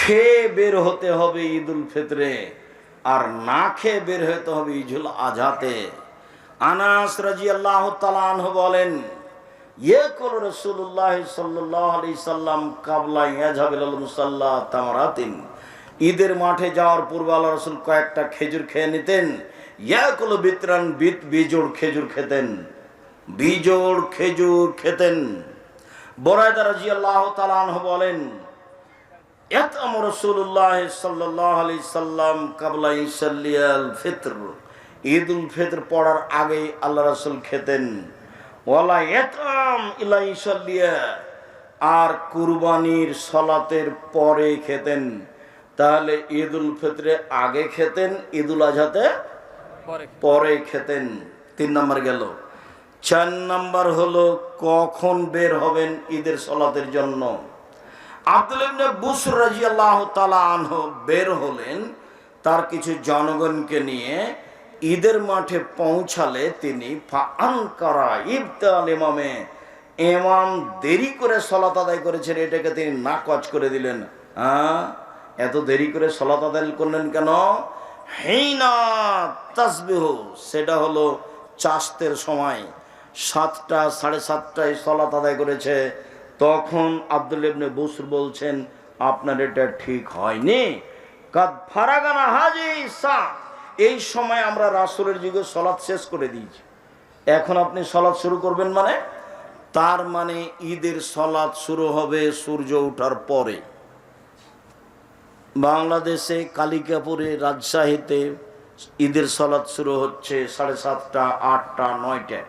খেয়ে বের হতে হবে ঈদুল ফিতরে, আর না খেয়ে বের হতে হবে ঈদুল আজহাতে। আনাস রাজি আল্লাহ তালাহ বলেন ইয়ে কল রসুল্লাহ সাল্লাহ আলি সাল্লাম কাবলা ইয়াজাবিল মুসাল্লাহ তামারাতিন। ঈদের মাঠে যাওয়ার পূর্বে আল্লাহ রসুল কয়েকটা খেজুর খেয়ে নিতেন। ইয়া কল বিতরান বিত বিজোড় খেজুর খেতেন, বিজোড় খেজুর খেতেন। বরায়দা রাজি আল্লাহ তালাহ বলেন ঈদুল ফিতর পড়ার আগে আল্লাহ রাসূল খেতেন। ওয়ালা ইয়াতাম ইলা ইসাল্লিয়া আর কুরবানির সলাতের পরে খেতেন। তাহলে ঈদ উল ফিতরে আগে খেতেন ঈদুল আজহাতে পরে পরে খেতেন। তিন নম্বর গেল। চার নম্বর হলো কখন বের হবেন ঈদের সলাতের জন্য? আব্দুল ইবনে বুসর রাদিয়াল্লাহু তাআলা আনহু বের হলেন তার কিছু জনগণকে নিয়ে ঈদের মাঠে পৌঁছালে তিনি ফাআন করা ইবতাল ইমামে, ইমাম দেরি করে সলাত আদায় করেছেন, এটাকে তিনি নাকচ করে দিলেন। হ্যাঁ? এত দেরি করে সলাত আদায় করলেন কেন? হেইনা তাসবিহ, সেটা হলো চাষতের সময়, সাতটা, সাড়ে সাতটায় সলাত আদায় করেছে। তখন আব্দুল ইবনে বসুর বলছেন, আপনার এটা ঠিক হয়নি। কাদ ফারাগানা এই সময় আমরা রাসূলের যুগে সলাৎ শেষ করে দিয়েছি। এখন আপনি সলাৎ শুরু করবেন মানে? তার মানে ঈদের সলাৎ শুরু হবে সূর্য ওঠার পরে। বাংলাদেশে কালিকাপুরে রাজশাহীতে ঈদের সলাৎ শুরু হচ্ছে সাড়ে সাতটা, আটটা, নয়টায়।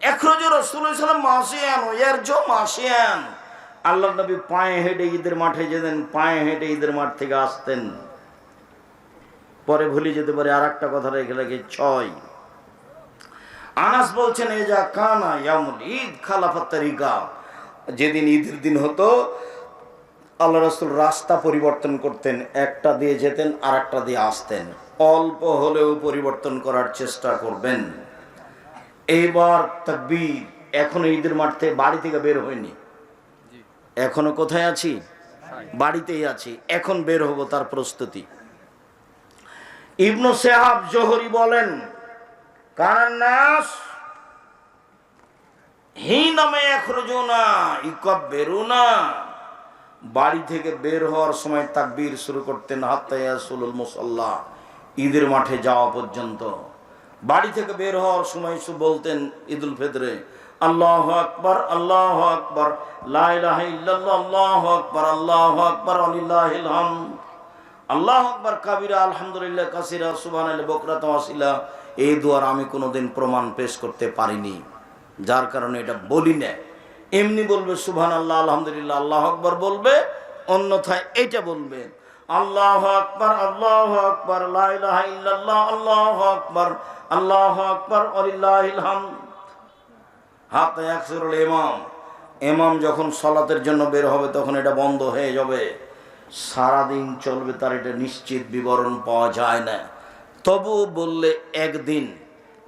এখরোজ রসুলাম মাসিয়ান এর জো মাসিয়ান। আল্লাহ নবী পায়ে হেঁটে ঈদের মাঠে যেতেন, পায়ে হেঁটে ঈদের মাঠ থেকে আসতেন। পরে ভুলে যেতে পারে আর একটা কথা রেখে রেখে, ছয়। আনাস বলছেন, এ যা কানা ইয়ামুল ঈদ, খালাফাত তারিকা। যেদিন ঈদের দিন হতো আল্লাহ রসুল রাস্তা পরিবর্তন করতেন, একটা দিয়ে যেতেন আর একটা দিয়ে আসতেন। অল্প হলেও পরিবর্তন করার চেষ্টা করবেন। এইবার তাকবীর এখনও ঈদের মাঠ থেকে বাড়ি থেকে বের হয়নি। এখনও কোথায় আছি? বাড়িতেই আছি। এখন বের হব তার প্রস্তুতি। ইবনু সেহাব জোহরি বলেন কারণ নাস হি নামে একরজনা ইকব বেরুনা বাড়ি থেকে বের হওয়ার সময় তাকবীর শুরু করতেন হাত্তায়াসুলুল মুসাল্লাহ। ঈদের মাঠে যাওয়া পর্যন্ত। বাড়ি থেকে বের হওয়ার সময় শু বলতেন ঈদুল ফিতরে, আল্লাহ আকবর আল্লাহ আকবর আল্লাহ আকবর আল্লাহ আকবর আলিল্লাহিল হামদ। আল্লাহ আকবর, কাবিরা, আলহামদুলিল্লাহ, কাসিরা সুবান এই দুয়ার আমি কোনোদিন প্রমাণ পেশ করতে পারিনি। যার কারণে এটা বলি না। এমনি বলবে সুবহান আল্লাহ আলহামদুলিল্লাহ, আল্লাহ আকবর বলবে, অন্যথায় এটা বলবে, আল্লাহ আকবর আল্লাহ আকবর আল্লাহ আকবর আল্লাহ আকবর আলিল্লাহিল হামদ। হাত একসুরুল ইমাম। ইমাম যখন সলাতের জন্য বের হবে, তখন এটা বন্ধ হয়ে যাবে। সারাদিন চলবে তার, এটা নিশ্চিত বিবরণ পাওয়া যায় না। তবু বললে একদিন,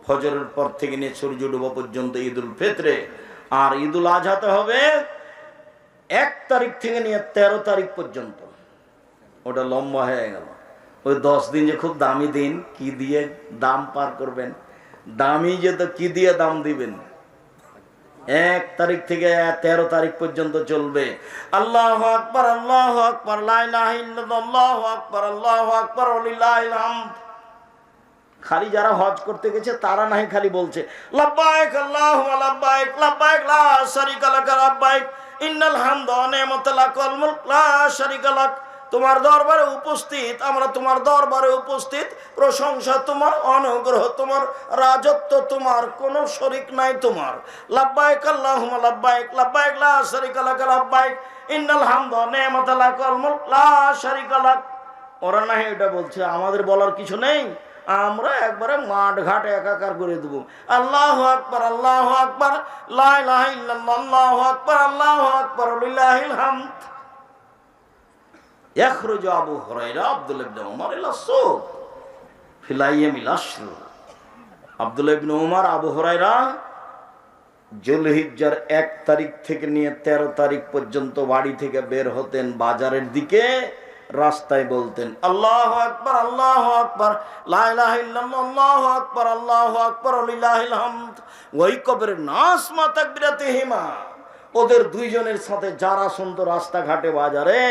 ফজরের পর থেকে নিয়ে সূর্য ডুবা পর্যন্ত ঈদুল ফেতরে। আর ঈদুল আজহাতে হবে এক তারিখ থেকে নিয়ে তেরো তারিখ পর্যন্ত। ওটা লম্বা হয়ে গেল। ওই দশ দিন যে খুব দামি দিন, কি দিয়ে দাম পার করবেন? দামি যে তো কি দিয়ে দাম দিবেন? এক তারিখ থেকে তেরো তারিখ পর্যন্ত চলবে। আল্লাহ আকবর আল্লাহ আকবর আল্লাহ আকবর আল্লাহ আকবর খালি যারা হজ করতে গেছে, তারা নাই খালি বলছে, লাব্বাইক লাক। তোমার দরবারে উপস্থিত, আমরা তোমার দরবারে উপস্থিত, প্রশংসা তোমার, অনুগ্রহ তোমার, রাজত্ব তোমার, কোনো শরিক নাই তোমার। লাব্বাইক আল্লাহুম্মা লাব্বাইক লাব্বাইক লা শারিকা লাক লাব্বাইক, ইন্নাল হামদা নি'মাতা লা শারিকা ওরা না এটা বলছে, আমাদের বলার কিছু নেই, আমরা একবারে মাঠ ঘাট একাকার করে দেবো। আল্লাহ আকবর আল্লাহ আকবর আল্লাহ আকবর আল্লাহ আকবর হামদ। يخرج أبو هريرة عبد الله بن عمر إلى السوق في الأيام العشر عبد الله بن عمر আবু হুরায়রা জুলহিজ্জার এক তারিখ থেকে নিয়ে ১৩ তারিখ পর্যন্ত বাড়ি থেকে বের হতেন বাজারের দিকে রাস্তায় বলতেন আল্লাহ আকবর আল্লাহ আকবর আল্লাহ আকবর আল্লাহ আকবর হামদ ওই কবরের নাস মা তাকবিরাতে হিমা ওদের দুইজনের সাথে যারা শুনতো রাস্তাঘাটে বাজারে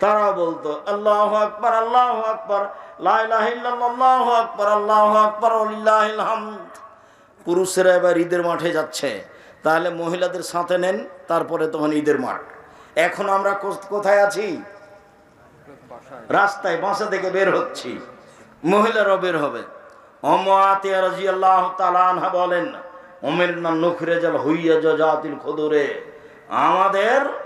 তারা বলতো, আল্লাহ আকবর আল্লাহ আকবর আল্লাহ আকবর আল্লাহ আকবর পুরুষেরা এবার ঈদের মাঠে যাচ্ছে। তাহলে মহিলাদের সাথে নেন, তারপরে তখন ঈদের মাঠ। এখন আমরা কোথায় আছি? রাস্তায় বাসা থেকে বের হচ্ছি। মহিলারাও বের হবে। বলেন জাল হইয়া আমাদের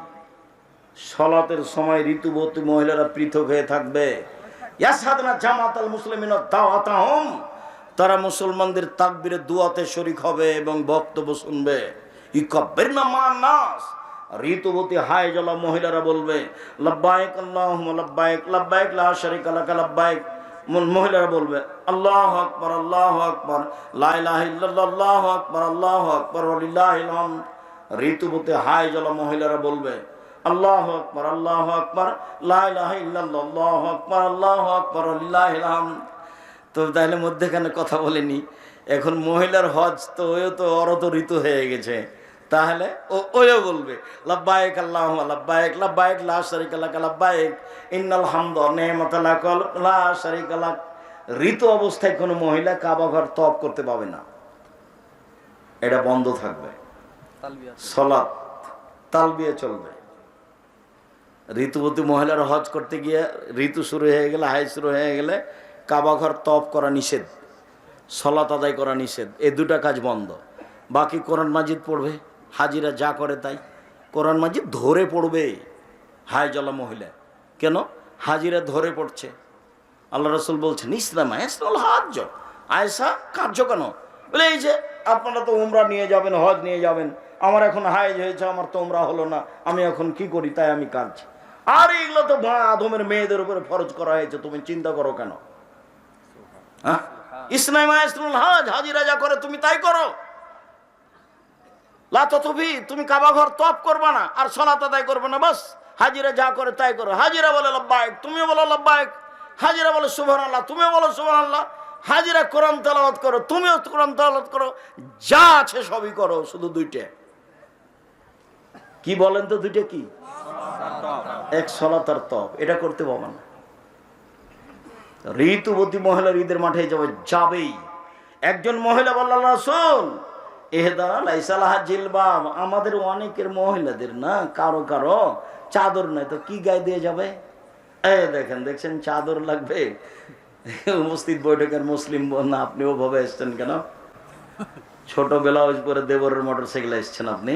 সলাতের সময় ঋতুবতী মহিলারা পৃথক হয়ে থাকবে। জামাতাল মুসলিমিন দাওয়াতাহুম। তারা মুসলমানদের তাকবিরে, দুয়াতে শরিক হবে এবং বক্তব্য শুনবে। ইকাব্বির না মান নাস ঋতুবতী হায় জলা মহিলারা বলবে, লাব্বাইক আল্লাহুম্মা, লাব্বাইক লাব্বাইক, লা শারিকা লাকা, লাব্বাইক। মন- মহিলারা বলবে, আল্লাহ আকবর আল্লাহ আকবর, লা ইলাহা ইল্লাল্লাহ, আল্লাহু আকবর আল্লাহু আকবর ঋতুবতী হায় জলা মহিলারা বলবে আল্লাহ আকবর আল্লাহ আকবর লা ইলাহা ইল্লাল্লাহ আল্লাহু আকবর আল্লাহু আকবর ওয়ালিল্লাহিল তো তাহলে মধ্যেখানে কথা বলেনি এখন মহিলার হজ তো ওও তো অরত ঋতু হয়ে গেছে। তাহলে ও ওও বলবে লাব্বাইক আল্লাহ লাব্বাইক লাব্বাইক লা শারিকা লাক লাব্বাইক ইন্নাল হামদ নি'মাতা লা শারিকা লাক। ঋতু অবস্থায় কোনো মহিলা কাবা ঘর তপ করতে পাবে না। এটা বন্ধ থাকবে। সলাৎ তালবিয়ে চলবে। ঋতুবতী মহিলার হজ করতে গিয়ে ঋতু শুরু হয়ে গেলে হাই শুরু হয়ে গেলে কাবা ঘর তপ করা নিষেধ, সলাত আদায় করা নিষেধ এই দুটা কাজ বন্ধ। বাকি কোরআন মাজিদ পড়বে, হাজিরা যা করে তাই। কোরআন মাজিদ ধরে পড়বে, হায় জলা মহিলা। কেন? হাজিরা ধরে পড়ছে। আল্লাহ রসুল বলছেন, ইসলাম ইসলাম হাজ আয়সা কার্য কেন? বলে, এই যে আপনারা তো উমরা নিয়ে যাবেন, হজ নিয়ে যাবেন আমার এখন হাইজ হয়েছে, আমার তোমরা হলো না, আমি এখন কি করি, তাই আমি কাঁদছি। আর এগুলো তো আদমের মেয়েদের উপরে ফরজ করা হয়েছে, তুমি চিন্তা করো কেন? হ্যাঁ? হাজিরা করে তুমি তাই করো। তুমি কাবা ঘর তপ করবে না, আর করবে না হাজিরা যা করে তাই করো। হাজিরা বলে বলো হাজিরা বলে আল্লাহ বলো আল্লাহ হাজিরা করো, তুমিও কোরআন তেলাওয়াত করো। যা আছে সবই করো, শুধু দুইটা। কি বলেন তো দুইটা কি? এক সলাত আর তপ এটা করতে পাবো না ঋতুবতী মহিলার ঈদের মাঠে যাবে যাবেই। একজন মহিলা বলল রাসূল এহেদা লাইসালাহা জিলবাব আমাদের অনেকের মহিলাদের না কারও কারও চাদর নাই। তো কি গায়ে দিয়ে যাবে? এ দেখেন, দেখছেন চাদর লাগবে? উপস্থিত বৈঠকের মুসলিম বোন আপনিও ভাবে এসছেন কেন? ছোট ব্লাউজ পরে দেবরের মোটর সাইকেল এসছেন আপনি?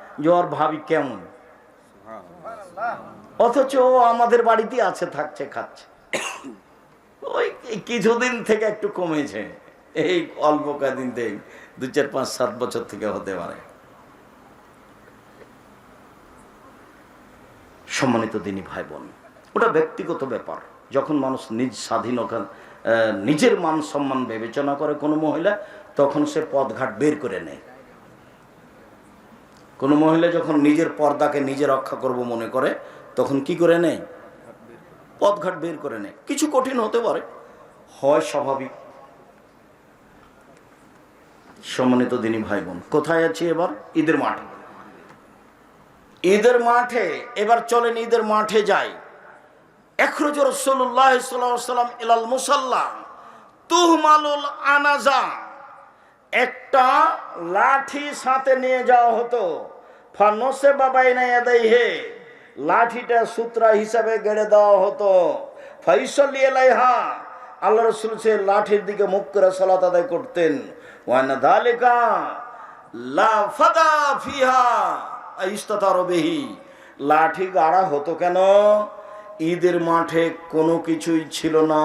যে ওর ভাবি কেমন? অথচ ও আমাদের বাড়িতে আছে, থাকছে, খাচ্ছে। ওই কিছুদিন থেকে একটু কমেছে। এই অল্প কদিন থেকে, দু চার পাঁচ সাত বছর থেকে হতে পারে। সম্মানিত দিনী ভাই বোন ওটা ব্যক্তিগত ব্যাপার। যখন মানুষ নিজ স্বাধীনতা নিজের মান সম্মান বিবেচনা করে কোনো মহিলা, তখন সে পদঘাট বের করে নেয়। কোনো মহিলা যখন নিজের পর্দাকে নিজে রক্ষা করব মনে করে, তখন কি করে নেয়? পথঘাট বের করে নেয়। কিছু কঠিন হতে পারে। হয় স্বাভাবিক। সম্মানিত দিনী ভাই বোন কোথায় আছি এবার? ঈদের মাঠে। ঈদের মাঠে, এবার চলেন ঈদের মাঠে যাই। এখরজ রসল্লাহ সাল্লাম ইলাল মুসাল্লা তুহমালুল আনাজা। একটা লাঠি সাথে নিয়ে যাওয়া হতো। ফানসে বাবাই না হে। লাঠিটা সূত্রা হিসাবে গেড়ে দেওয়া হতো। ফাইসল এলাইহা আল্লাহ রসুল সে লাঠির দিকে মুখ করে সালাত আদায় করতেন। ওয়ানা দালিকা লা ফাদা ফিহা ইস্তাতারবেহি লাঠি গাড়া হতো কেন? ঈদের মাঠে কোনো কিছুই ছিল না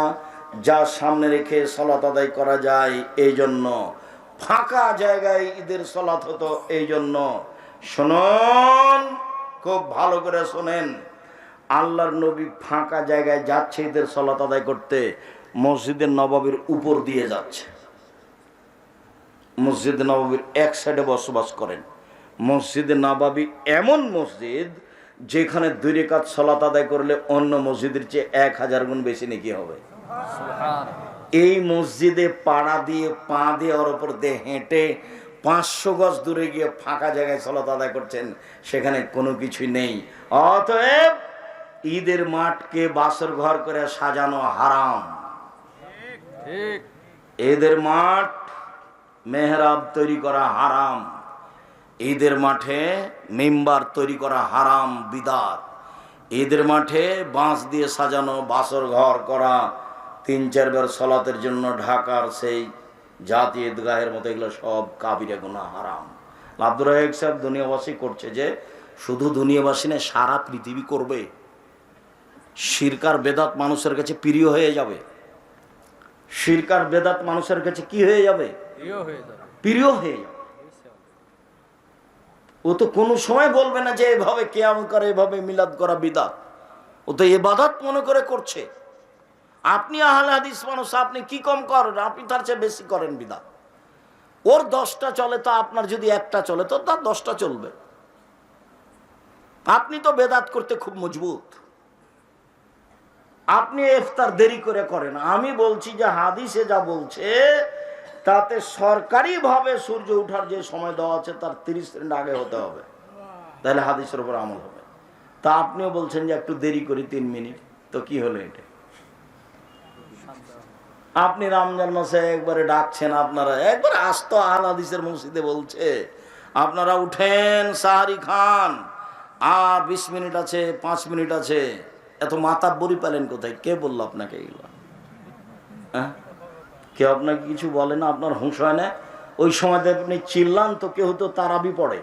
যা সামনে রেখে সলাত আদায় করা যায়। এই জন্য ফাঁকা জায়গায় ঈদের সলাত হতো। এই জন্য শুনুন খুব ভালো করে শোনেন। আল্লাহর নবী ফাঁকা জায়গায় যাচ্ছে ঈদের সলাত আদায় করতে মসজিদের নবাবের উপর দিয়ে যাচ্ছে। মসজিদ নবাবির এক সাইডে বসবাস করেন। মসজিদে নবাবি এমন মসজিদ যেখানে দুই রেখাত সলাত আদায় করলে অন্য মসজিদের চেয়ে এক হাজার গুণ বেশি নাকি হবে। এই মসজিদে পাড়া দিয়ে পা দিয়ে ওর ওপর দিয়ে হেঁটে পাঁচশো গজ দূরে গিয়ে ফাঁকা জায়গায় সলাত আদায় করছেন, সেখানে কোনো কিছুই নেই। অতএব ঈদের মাঠকে বাসর ঘর করে সাজানো হারাম। ঈদের মাঠ মেহরাব তৈরি করা হারাম। ঈদের মাঠে মেম্বার তৈরি করা হারাম, বিদাত। ঈদের মাঠে বাঁশ দিয়ে সাজানো বাসর ঘর করা, তিন চারবার সলাতের জন্য ঢাকার সেই জাতি ঈদগাহের মতো এগুলো সব কাবিরে গুণা হারাম। আব্দুর রাহেক সাহেব দুনিয়াবাসী করছে যে শুধু দুনিয়াবাসী না সারা পৃথিবী করবে। শিরকার বেদাত মানুষের কাছে প্রিয় হয়ে যাবে। শিরকার বেদাত মানুষের কাছে কি হয়ে যাবে। প্রিয় হয়ে যাবে। ও তো কোনো সময় বলবে না যে এভাবে কেয়াম করে এভাবে মিলাদ করা বিদাত। ও তো এবাদত মনে করে করছে। আপনি আহলে হাদিস মানুষ, আপনি কি কম করেন? আপনি তার চেয়ে বেশি করেন বিদাত। ওর দশটা চলে তো আপনার যদি একটা চলে, তো তার দশটা চলবে। আপনি তো বেদাত করতে খুব মজবুত। আপনি ইফতার দেরি করে করেন। আমি বলছি যে হাদিসে যা বলছে, তাতে সরকারিভাবে সূর্য ওঠার যে সময় দেওয়া আছে, তার তিরিশ মিনিট আগে হতে হবে। তাহলে হাদিসের উপর আমল হবে। তা আপনিও বলছেন যে একটু দেরি করি, তিন মিনিট। তো কি হলো এটা? আপনি রমজান মাসে একবারে ডাকছেন আপনারা। একবারে আস্ত আল হাদিসের মসজিদে বলছে, আপনারা উঠেন সাহারি খান। আর বিশ মিনিট আছে, পাঁচ মিনিট আছে। এত মাতা বড়ি পেলেন কোথায়? কে বলল আপনাকে এগুলো? হ্যাঁ? কেউ আপনাকে কিছু বলে না, আপনার হুঁশ হয় না? ওই সময় আপনি চিল্লান তো কেউ তো তারাবি পড়ে।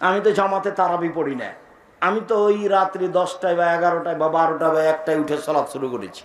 আমি তো জামাতে তারাবি পড়ি না। আমি তো ওই রাত্রি দশটায় বা এগারোটায় বা বারোটায় বা একটায় উঠে চলা শুরু করেছি।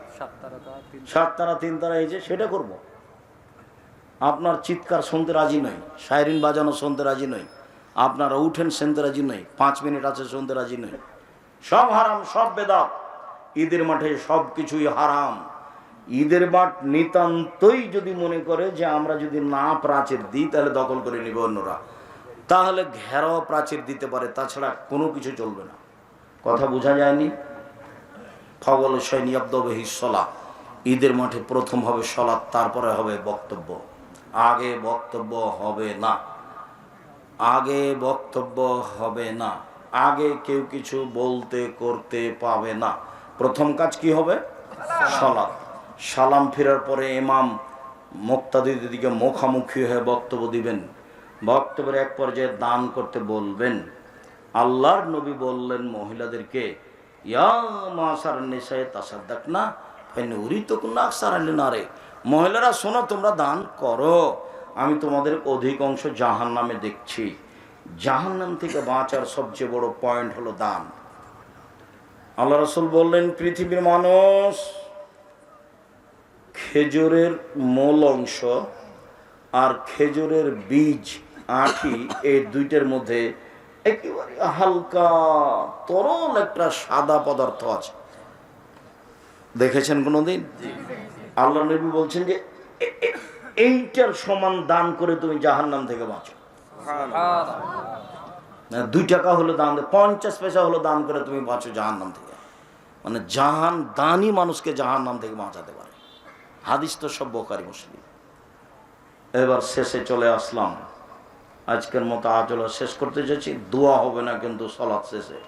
সাত তারা তিন তারা এই যে সেটা করব। আপনার চিৎকার শুনতে রাজি নই, সাইরিন বাজানো শুনতে রাজি নই, আপনারা উঠেন শুনতে রাজি নই, পাঁচ মিনিট আছে শুনতে রাজি নই। সব হারাম, সব বেদাত। ঈদের মাঠে সব কিছুই হারাম। ঈদের মাঠ নিতান্তই যদি মনে করে যে আমরা যদি না প্রাচীর দিই, তাহলে দখল করে নিবে অন্যরা। তাহলে ঘেরাও প্রাচীর দিতে পারে, তাছাড়া কোনো কিছু চলবে না। কথা বোঝা যায়নি? ফগল সৈনিয়াব্দবহি সলা ঈদের মাঠে প্রথম হবে সলাৎ, তারপরে হবে বক্তব্য। আগে বক্তব্য হবে না। আগে বক্তব্য হবে না। আগে কেউ কিছু বলতে করতে পাবে না। প্রথম কাজ কি হবে? সালাত সালাম ফেরার পরে ইমাম মুক্তাদিদের দিকে মুখামুখি হয়ে বক্তব্য দিবেন। বক্তব্যের এক পর্যায়ে দান করতে বলবেন। আল্লাহর নবী বললেন মহিলাদেরকে মহিলারা, শোনো, তোমরা দান করো। আমি তোমাদের অধিকাংশ জাহান নামে দেখছি। জাহান নাম থেকে বাঁচার সবচেয়ে বড় পয়েন্ট হলো দান। আল্লাহ রসুল বললেন, পৃথিবীর মানুষ খেজুরের মূল অংশ আর খেজুরের বীজ আঁটি এই দুইটার মধ্যে একেবারে হালকা তরল একটা সাদা পদার্থ আছে। দেখেছেন কোনোদিন? আল্লাহ নবী বলছেন যে এইটার সমান দান করে তুমি জাহান্নাম থেকে বাঁচো। দুই টাকা হলো দান পঞ্চাশ পয়সা হলো দান করে তুমি বাঁচো জাহান নাম থেকে। মানে জাহান দানই মানুষকে জাহান্নাম থেকে বাঁচাতে পারে। হাদিস তো সব বোকারি মুসলিম। এবার শেষে চলে আসলাম। আজকের মতো আজলা শেষ করতে যাচ্ছি দোয়া হবে না কিন্তু সলাৎ শেষে।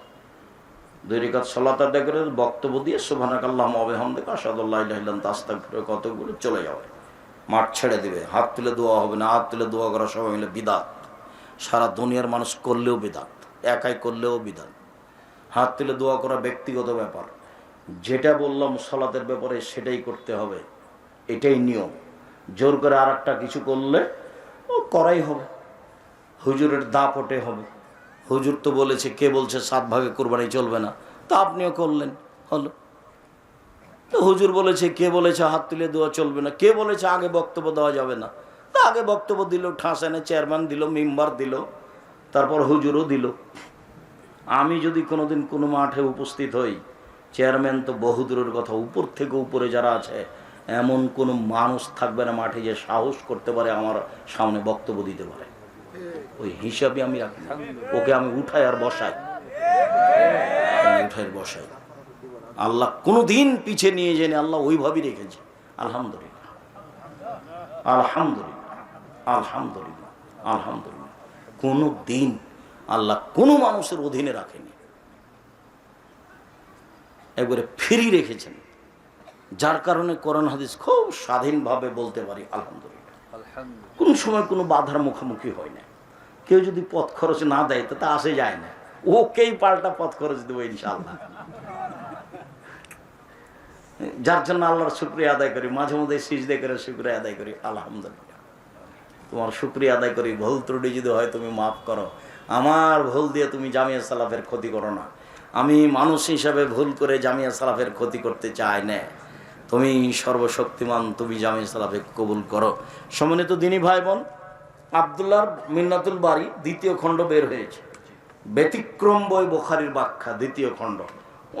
দুই রেখাত সলাত আদায় করে বক্তব্য দিয়ে সুভানাক আল্লাহ আবেহামদেক আসাদুল্লাহ তাস্তাক ফিরে কতগুলো চলে যাবে মাঠ ছেড়ে দিবে। হাত তুলে দোয়া হবে না, হাত তুলে দোয়া করা সবাই মিলে বিদাত। সারা দুনিয়ার মানুষ করলেও বিদাত, একাই করলেও বিদাত। হাত তুলে দোয়া করা ব্যক্তিগত ব্যাপার। যেটা বললাম সলাতের ব্যাপারে সেটাই করতে হবে। এটাই নিয়ম। জোর করে আর কিছু করলে ও করাই হবে। হুজুরের দাপটে হবে। হুজুর তো বলেছে, কে বলছে সাত ভাগে কোরবানি চলবে না? তা আপনিও করলেন, হলো। তো হুজুর বলেছে, কে বলেছে হাত তুলে দেওয়া চলবে না? কে বলেছে আগে বক্তব্য দেওয়া যাবে না? তা আগে বক্তব্য দিল, ঠাঁস এনে চেয়ারম্যান দিল, মেম্বার দিল, তারপর হুজুরও দিল। আমি যদি কোনোদিন কোনো মাঠে উপস্থিত হই, চেয়ারম্যান তো বহুদূরের কথা, উপর থেকে উপরে যারা আছে, এমন কোনো মানুষ থাকবে না মাঠে যে সাহস করতে পারে, আমার সামনে বক্তব্য দিতে পারে। ওই হিসাবে আমি রাখি না। ওকে আমি উঠাই আর বসাই। উঠাই আর বসাই। আল্লাহ কোনো দিন পিছে নিয়ে জেনে আল্লাহ ওইভাবেই রেখেছে। আলহামদুলিল্লাহ। আলহামদুলিল্লাহ। আলহামদুলিল্লাহ। আলহামদুলিল্লাহ। কোনো দিন আল্লাহ কোনো মানুষের অধীনে রাখেনি। একবারে ফিরি রেখেছেন। যার কারণে কোরআন হাদিস খুব স্বাধীনভাবে বলতে পারি আলহামদুলিল্লাহ। কোন সময় কোনো বাধার মুখোমুখি হয় না কেউ যদি পথ খরচ না দেয়, তো আসে যায় না। ওকেই পাল্টা পথ খরচ দেবো ইনশাল্লাহ যার জন্য আল্লাহর শুক্রিয়া আদায় করি, মাঝে মধ্যে সিজদে করে শুক্রিয়া আদায় করি, আলহামদুলিল্লাহ। তোমার শুক্রিয়া আদায় করি, ভুল ত্রুটি যদি হয় তুমি মাফ করো। আমার ভুল দিয়ে তুমি জামিয়া সালাফের ক্ষতি করো না। আমি মানুষ হিসাবে ভুল করে জামিয়া সালাফের ক্ষতি করতে চাই না। তুমি সর্বশক্তিমান, তুমি জামিয়া সালাফে কবুল করো। সম্মানিত দিনী ভাই বোন আবদুল্লাহর মিন্নাতুল বাড়ি দ্বিতীয় খণ্ড বের হয়েছে। ব্যতিক্রম বই বোখারির ব্যাখ্যা, দ্বিতীয় খণ্ড।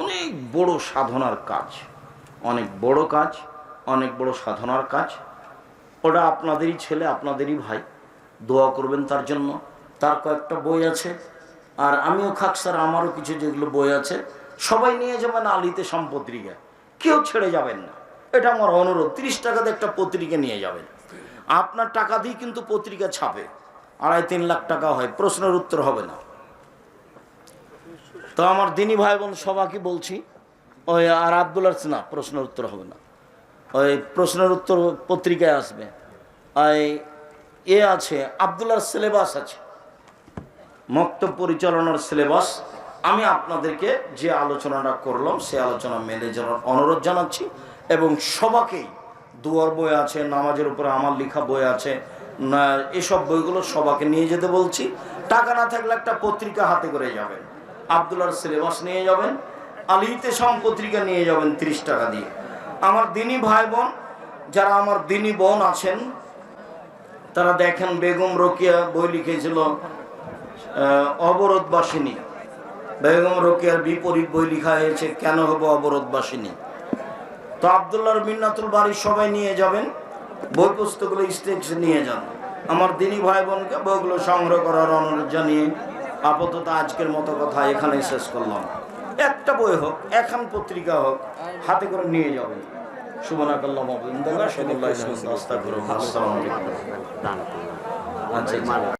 অনেক বড় সাধনার কাজ, অনেক বড় কাজ, অনেক বড় সাধনার কাজ। ওটা আপনাদেরই ছেলে, আপনাদেরই ভাই, দোয়া করবেন তার জন্য। তার কয়েকটা বই আছে, আর আমিও খাক স্যার, আমারও কিছু যেগুলো বই আছে, সবাই নিয়ে যাবেন আলিতে সম্পত্রিকা কেউ ছেড়ে যাবেন না। এটা আমার অনুরোধ, তিরিশ টাকাতে একটা পত্রিকা নিয়ে যাবেন। আপনার টাকা দিয়ে কিন্তু পত্রিকা ছাপে। আড়াই তিন লাখ টাকা হয়, প্রশ্নের উত্তর হবে না। তো আমার দিনী ভাই বোন সবাইকে বলছি? ওই আর আবদুল্লাহ না, প্রশ্নের উত্তর হবে না। ওই প্রশ্নের উত্তর পত্রিকায় আসবে। ওই এ আছে আবদুল্লাহর সিলেবাস আছে। মক্তব পরিচালনার সিলেবাস। আমি আপনাদেরকে যে আলোচনাটা করলাম, সে আলোচনা মেনে অনুরোধ জানাচ্ছি এবং সবাকেই দুয়ার বই আছে, নামাজের উপরে আমার লেখা বই আছে এসব বইগুলো সবাকে নিয়ে যেতে বলছি। টাকা না থাকলে একটা পত্রিকা হাতে করে যাবেন। আবদুল্লাহর সিলেবাস নিয়ে যাবেন আলিতে সম পত্রিকা নিয়ে যাবেন তিরিশ টাকা দিয়ে। আমার দিনী ভাই বোন, যারা আমার দিনী বোন আছেন, তারা দেখেন বেগম রোকিয়া বই লিখেছিল অবরোধবাসিনী। বেগম রোকিয়ার বিপরীত বই লিখা হয়েছে, কেন হব অবরোধবাসিনী? তো আবদুল্লাহর মিন্নাতুল বাড়ির সবাই নিয়ে যাবেন বই পুস্তকগুলো স্টেজে নিয়ে যান। আমার দিনী ভাই বোনকে বইগুলো সংগ্রহ করার অনুরোধ জানিয়ে আপাতত আজকের মতো কথা এখানে শেষ করলাম। একটা বই হোক এখন পত্রিকা হোক হাতে করে নিয়ে যাবেন। আলাইকুম আচ্ছা আচ্ছা।